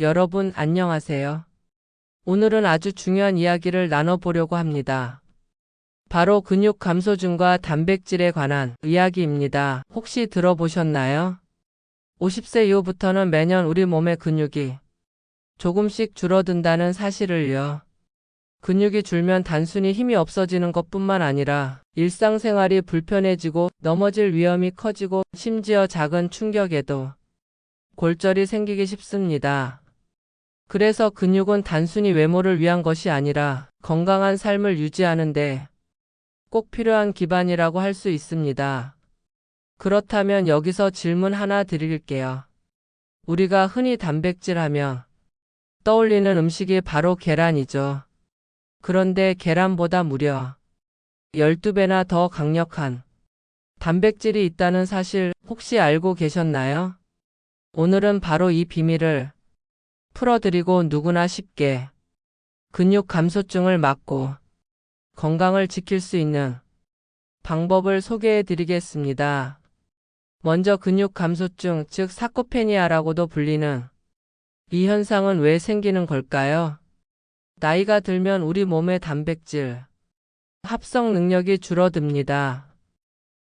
여러분 안녕하세요. 오늘은 아주 중요한 이야기를 나눠보려고 합니다. 바로 근육 감소증과 단백질에 관한 이야기입니다. 혹시 들어보셨나요? 50세 이후부터는 매년 우리 몸의 근육이 조금씩 줄어든다는 사실을요. 근육이 줄면 단순히 힘이 없어지는 것 뿐만 아니라 일상생활이 불편해지고 넘어질 위험이 커지고 심지어 작은 충격에도 골절이 생기기 쉽습니다. 그래서 근육은 단순히 외모를 위한 것이 아니라 건강한 삶을 유지하는데 꼭 필요한 기반이라고 할 수 있습니다. 그렇다면 여기서 질문 하나 드릴게요. 우리가 흔히 단백질 하면 떠올리는 음식이 바로 계란이죠. 그런데 계란보다 무려 12배나 더 강력한 단백질이 있다는 사실 혹시 알고 계셨나요? 오늘은 바로 이 비밀을 풀어드리고 누구나 쉽게 근육 감소증을 막고 건강을 지킬 수 있는 방법을 소개해 드리겠습니다. 먼저 근육 감소증, 즉 사코페니아라고도 불리는 이 현상은 왜 생기는 걸까요? 나이가 들면 우리 몸의 단백질 합성 능력이 줄어듭니다.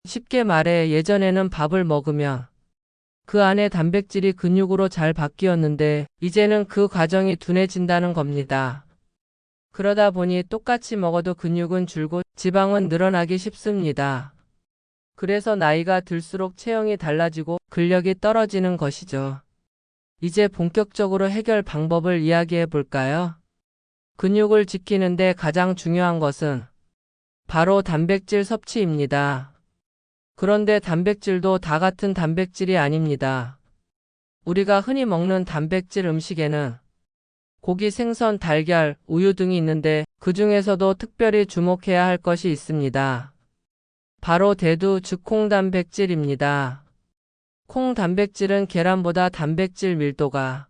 쉽게 말해 예전에는 밥을 먹으면 그 안에 단백질이 근육으로 잘 바뀌었는데 이제는 그 과정이 둔해진다는 겁니다. 그러다 보니 똑같이 먹어도 근육은 줄고 지방은 늘어나기 쉽습니다. 그래서 나이가 들수록 체형이 달라지고 근력이 떨어지는 것이죠. 이제 본격적으로 해결 방법을 이야기해 볼까요? 근육을 지키는데 가장 중요한 것은 바로 단백질 섭취입니다. 그런데 단백질도 다 같은 단백질이 아닙니다. 우리가 흔히 먹는 단백질 음식에는 고기, 생선, 달걀, 우유 등이 있는데 그 중에서도 특별히 주목해야 할 것이 있습니다. 바로 대두, 즉 콩 단백질입니다. 콩 단백질은 계란보다 단백질 밀도가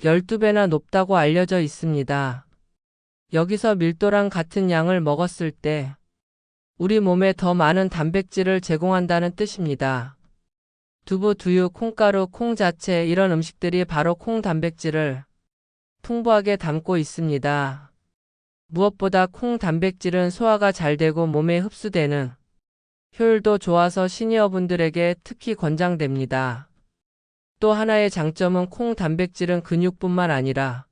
12배나 높다고 알려져 있습니다. 여기서 밀도랑 같은 양을 먹었을 때 우리 몸에 더 많은 단백질을 제공한다는 뜻입니다. 두부, 두유, 콩가루, 콩 자체 이런 음식들이 바로 콩 단백질을 풍부하게 담고 있습니다. 무엇보다 콩 단백질은 소화가 잘 되고 몸에 흡수되는 효율도 좋아서 시니어분들에게 특히 권장됩니다. 또 하나의 장점은 콩 단백질은 근육뿐만 아니라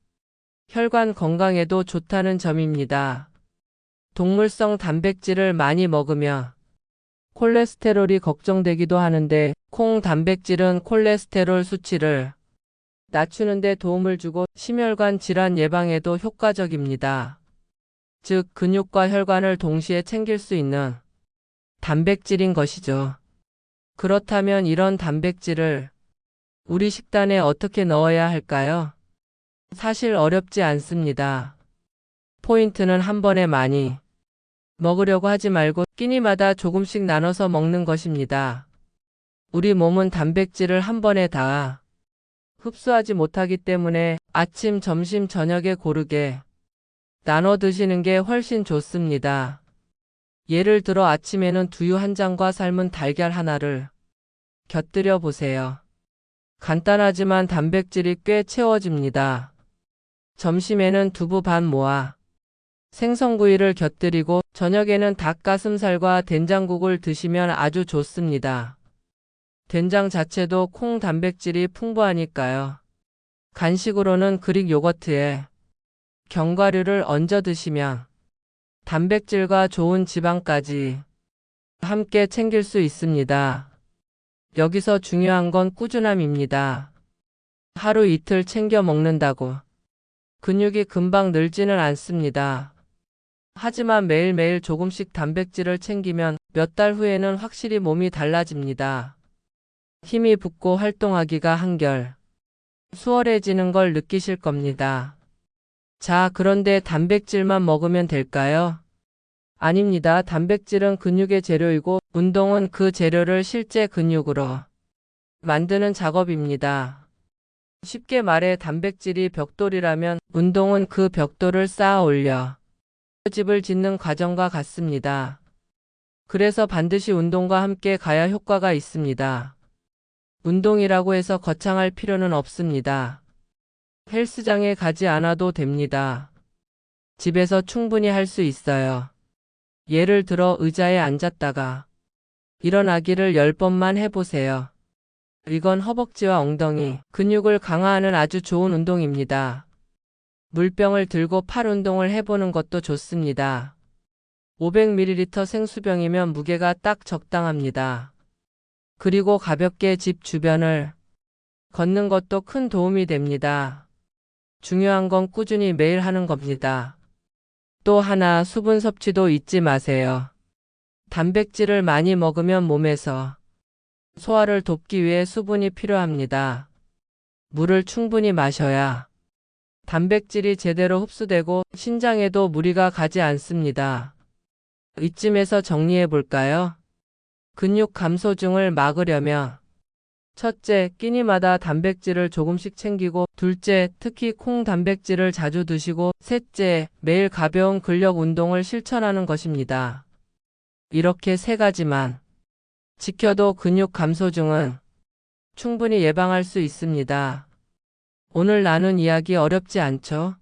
혈관 건강에도 좋다는 점입니다. 동물성 단백질을 많이 먹으면 콜레스테롤이 걱정되기도 하는데 콩 단백질은 콜레스테롤 수치를 낮추는데 도움을 주고 심혈관 질환 예방에도 효과적입니다. 즉 근육과 혈관을 동시에 챙길 수 있는 단백질인 것이죠. 그렇다면 이런 단백질을 우리 식단에 어떻게 넣어야 할까요? 사실 어렵지 않습니다. 포인트는 한 번에 많이 먹으려고 하지 말고 끼니마다 조금씩 나눠서 먹는 것입니다. 우리 몸은 단백질을 한 번에 다 흡수하지 못하기 때문에 아침, 점심, 저녁에 고르게 나눠 드시는 게 훨씬 좋습니다. 예를 들어 아침에는 두유 한 잔과 삶은 달걀 하나를 곁들여 보세요. 간단하지만 단백질이 꽤 채워집니다. 점심에는 두부 반 모아 생선구이를 곁들이고 저녁에는 닭가슴살과 된장국을 드시면 아주 좋습니다. 된장 자체도 콩 단백질이 풍부하니까요. 간식으로는 그릭 요거트에 견과류를 얹어 드시면 단백질과 좋은 지방까지 함께 챙길 수 있습니다. 여기서 중요한 건 꾸준함입니다. 하루 이틀 챙겨 먹는다고 근육이 금방 늘지는 않습니다. 하지만 매일매일 조금씩 단백질을 챙기면 몇 달 후에는 확실히 몸이 달라집니다. 힘이 붙고 활동하기가 한결 수월해지는 걸 느끼실 겁니다. 자, 그런데 단백질만 먹으면 될까요? 아닙니다. 단백질은 근육의 재료이고 운동은 그 재료를 실제 근육으로 만드는 작업입니다. 쉽게 말해 단백질이 벽돌이라면 운동은 그 벽돌을 쌓아 올려 집을 짓는 과정과 같습니다. 그래서 반드시 운동과 함께 가야 효과가 있습니다. 운동이라고 해서 거창할 필요는 없습니다. 헬스장에 가지 않아도 됩니다. 집에서 충분히 할 수 있어요. 예를 들어 의자에 앉았다가 일어나기를 10번만 해보세요. 이건 허벅지와 엉덩이, 근육을 강화하는 아주 좋은 운동입니다. 물병을 들고 팔 운동을 해보는 것도 좋습니다. 500ml 생수병이면 무게가 딱 적당합니다. 그리고 가볍게 집 주변을 걷는 것도 큰 도움이 됩니다. 중요한 건 꾸준히 매일 하는 겁니다. 또 하나 수분 섭취도 잊지 마세요. 단백질을 많이 먹으면 몸에서 소화를 돕기 위해 수분이 필요합니다. 물을 충분히 마셔야 단백질이 제대로 흡수되고 신장에도 무리가 가지 않습니다. 이쯤에서 정리해 볼까요? 근육 감소증을 막으려면 첫째, 끼니마다 단백질을 조금씩 챙기고 둘째, 특히 콩 단백질을 자주 드시고 셋째, 매일 가벼운 근력 운동을 실천하는 것입니다. 이렇게 세 가지만 지켜도 근육 감소증은 충분히 예방할 수 있습니다. 오늘 나눈 이야기 어렵지 않죠?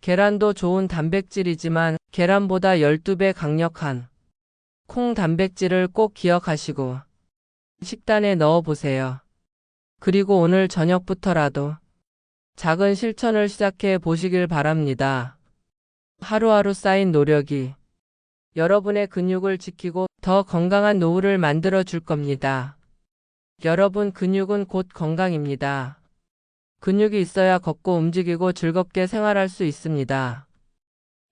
계란도 좋은 단백질이지만 계란보다 12배 강력한 콩 단백질을 꼭 기억하시고 식단에 넣어 보세요. 그리고 오늘 저녁부터라도 작은 실천을 시작해 보시길 바랍니다. 하루하루 쌓인 노력이 여러분의 근육을 지키고 더 건강한 노후를 만들어 줄 겁니다. 여러분 근육은 곧 건강입니다. 근육이 있어야 걷고 움직이고 즐겁게 생활할 수 있습니다.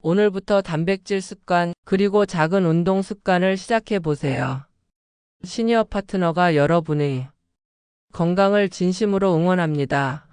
오늘부터 단백질 습관, 그리고 작은 운동 습관을 시작해 보세요. 시니어 파트너가 여러분의 건강을 진심으로 응원합니다.